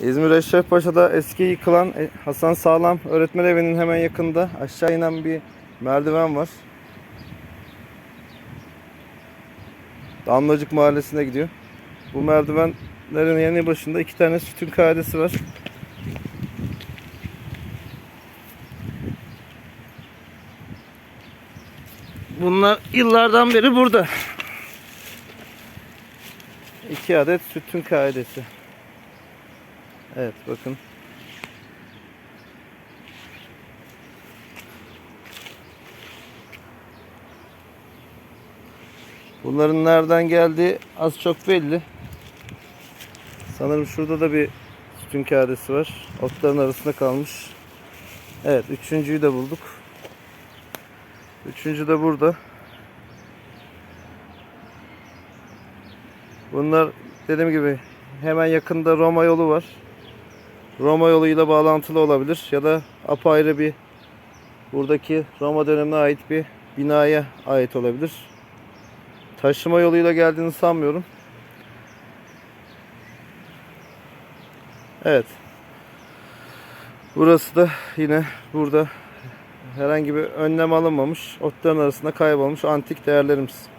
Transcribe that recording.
İzmir Eşref Paşa'da eski yıkılan e, Hasan Sağlam öğretmen evinin hemen yakında aşağı inen bir merdiven var. Damlacık Mahallesi'ne gidiyor. Bu merdivenlerin yanı başında iki tane sütun kaidesi var. Bunlar yıllardan beri burada. İki adet sütun kaidesi. Evet bakın. Bunların nereden geldiği az çok belli. Sanırım şurada da bir sütun kağıdesi var. Otların arasında kalmış. Evet üçüncüyü de bulduk. Üçüncü de burada. Bunlar dediğim gibi hemen yakında Roma yolu var. Roma yoluyla bağlantılı olabilir ya da apayrı bir buradaki Roma dönemine ait bir binaya ait olabilir. Taşıma yoluyla geldiğini sanmıyorum. Evet. Burası da yine burada herhangi bir önlem alınmamış. Otların arasında kaybolmuş antik değerlerimiz.